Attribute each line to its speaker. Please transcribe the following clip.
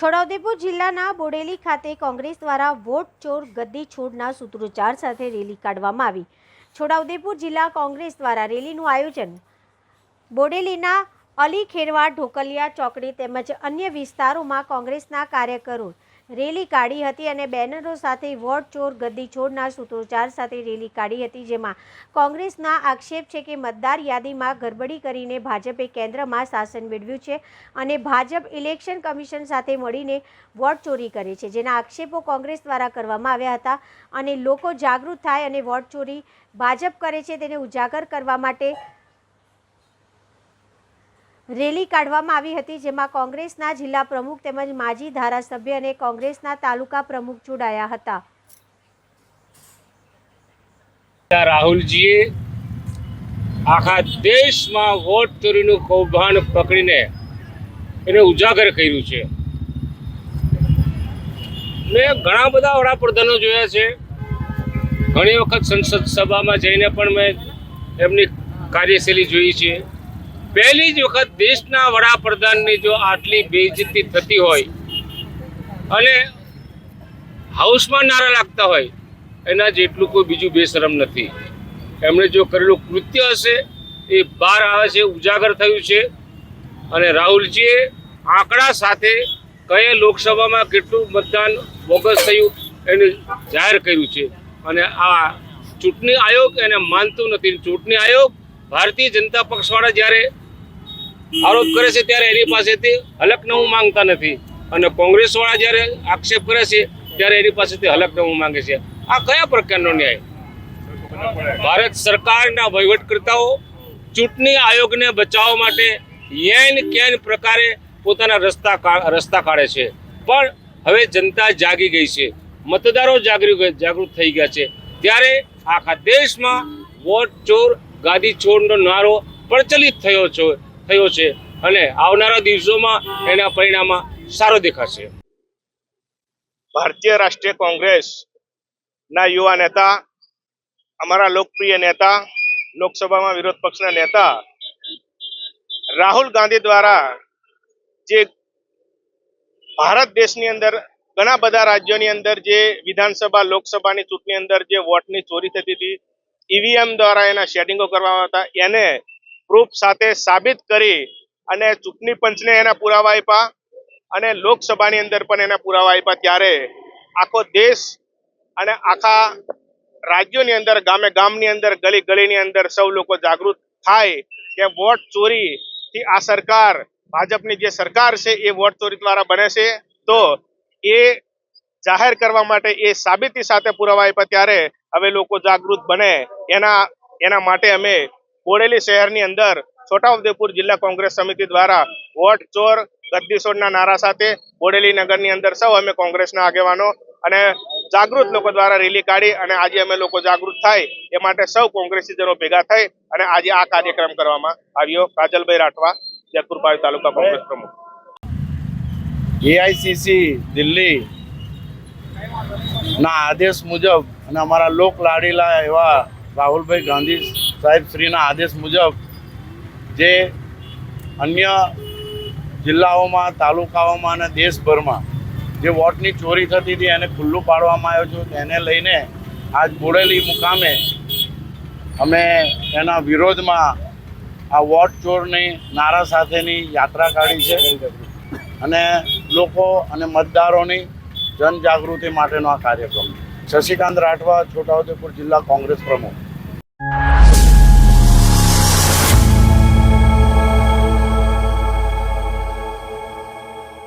Speaker 1: છોટાઉદેપુર જિલ્લાના બોડેલી ખાતે કોંગ્રેસ દ્વારા વોટ ચોર ગદ્દી છોડના સૂત્રોચ્ચાર સાથે રેલી કાઢવામાં આવી. છોટાઉદેપુર જિલ્લા કોંગ્રેસ દ્વારા રેલીનું આયોજન બોડેલીના અલી ખેરવા ઢોકલિયા ચોકડી તેમજ અન્ય વિસ્તારોમાં કોંગ્રેસના કાર્યકરો રેલી કાઢી હતી અને બેનરો સાથે વોટ ચોર ગદ્દી છોડના સૂત્રોચ્ચાર સાથે રેલી કાઢી હતી, જેમાં કોંગ્રેસના આક્ષેપ છે કે મતદાર યાદીમાં ગડબડી કરીને ભાજપે કેન્દ્રમાં શાસન મેળવ્યું છે અને ભાજપ ઇલેક્શન કમિશન સાથે મળીને વોટ ચોરી કરે છે. જેના આક્ષેપો કોંગ્રેસ દ્વારા કરવામાં આવ્યા હતા અને લોકો જાગૃત થાય અને વોટ ચોરી ભાજપ કરે છે તેને ઉજાગર કરવા માટે રેલી કાઢવામાં આવી હતી, જેમાં કોંગ્રેસના જિલ્લા પ્રમુખ તેમજ માજી ધારાસભ્ય અને કોંગ્રેસના તાલુકા પ્રમુખ જોડાયા હતા.
Speaker 2: રાહુલજીએ આખા દેશમાં વોટ ચોરીનું કૌભાંડ પકડીને એને ઉજાગર કર્યું છે. મેં ઘણા બધા વડાપ્રધાનો જોયા છે. ઘણી વખત સંસદ સભામાં જઈને પણ મેં એમની કાર્યશૈલી જોઈ છે. પહેલી જ વખત દેશના વડાપ્રધાનની જો આટલી બેઇજ્જતી થતી હોય અને હાઉસમાં નારા લાગતા હોય, એના જેટલું કોઈ બીજું બેશરમ નથી. એમણે જો કરેલું કૃત્ય હશે, એ બહાર આવે છે ઉજાગર થયું છે અને રાહુલજીએ આંકડા સાથે કયા લોકસભામાં કેટલું મતદાન બોગસ થયું એનું જાહેર કર્યું છે. અને આ ચૂંટણી આયોગ એને માનતું નથી. ચૂંટણી આયોગ ભારતીય જનતા પક્ષવાળા જ્યારે આરોપ કરે છે ત્યારે એની પાસેથી હલકનમું માંગતા નથી. અને કોંગ્રેસવાળા જ્યારે આક્ષેપ કરે છે, ત્યારે એની પાસેથી હલકનમું માંગે છે. આ કયા પ્રકારનો ન્યાય? ભારત સરકારના વહીવટકર્તાઓ ચૂંટણી આયોગને બચાવવા માટે યેન કેન પ્રકારે પોતાના રસ્તા રસ્તા કાઢે છે. પણ હવે જનતા જાગી ગઈ છે. મતદારો જાગૃત જાગૃત થઈ ગયા છે. ત્યારે આખા દેશમાં વોટ ચોર, ગાદી ચોરનો નારો પ્રચલિત થયો છે. થયો છે અને આવનારા દિવસોમાં એના પરિણામમાં સારો દેખાશે.
Speaker 3: ભારતીય રાષ્ટ્રીય કોંગ્રેસ ના યુવા નેતા, અમારા લોકપ્રિય નેતા, લોકસભામાં વિરોધ પક્ષના નેતા, રાહુલ ગાંધી દ્વારા જે ભારત દેશની અંદર, ઘણા બધા રાજ્યોની અંદર જે વિધાનસભા, લોકસભાની ચૂંટણી અંદર જે વોટની ચોરી થતી હતી, ઈવીએમ દ્વારા એના શેડિંગો કરવામાં હતા એને પ્રૂફ સાથે સાબિત કરી અને ચૂંટણી પંચને એના પુરાવા આપ્યા અને લોકસભાની અંદર પણ એના પુરાવા આપ્યા ત્યારે આખો દેશ અને આખા રાજ્યોની અંદર, ગામે ગામની અંદર, ગલી ગલીની અંદર સૌ લોકો જાગૃત થાય કે વોટ ચોરી થી આ સરકાર, ભાજપની જે સરકાર છે એ વોટ ચોરી દ્વારા બને છે. તો એ જાહેર કરવા માટે એ સાબિતી સાથે પુરાવા આપ્યા ત્યારે હવે લોકો જાગૃત બને. એના એના માટે અમે બોડેલી શહેરની અંદર છોટાઉદેપુર જિલ્લા કોંગ્રેસ સમિતિ દ્વારા વોટ, ચોર ગદ્દીસોડના નારા સાથે બોડેલી નગરની અંદર સૌ અમે કોંગ્રેસના આગેવાનો અને જાગૃત લોકો દ્વારા રેલી કાઢી અને આજે અમે લોકો જાગૃત થાય એ માટે સૌ કોંગ્રેસીજનો ભેગા થઈ અને આજે આ કાર્યક્રમ કરવામાં આવ્યો. કાજલભાઈ રાઠવા જેતપુર પાવી તાલુકા કોંગ્રેસ પ્રમુખ.
Speaker 4: એઆઈસીસી દિલ્હી ના આદેશ મુજબ અને અમારા લોક લાડીલા એવા રાહુલભાઈ ગાંધી સાહેબ શ્રીના આદેશ મુજબ જે અન્ય જિલ્લાઓમાં, તાલુકાઓમાં અને દેશભરમાં જે વોટની ચોરી થતી હતી, એને ખુલ્લું પાડવામાં આવ્યો છે. તેને લઈને આજ બોડેલી મુકામે અમે એના વિરોધમાં આ વોટ ચોરની નારા સાથેની યાત્રા કાઢી છે અને લોકો અને મતદારોની જનજાગૃતિ માટેનો આ કાર્યક્રમ શશિકાંત રાઠવા, છોટાઉદેપુર જિલ્લા કોંગ્રેસ પ્રમુખ.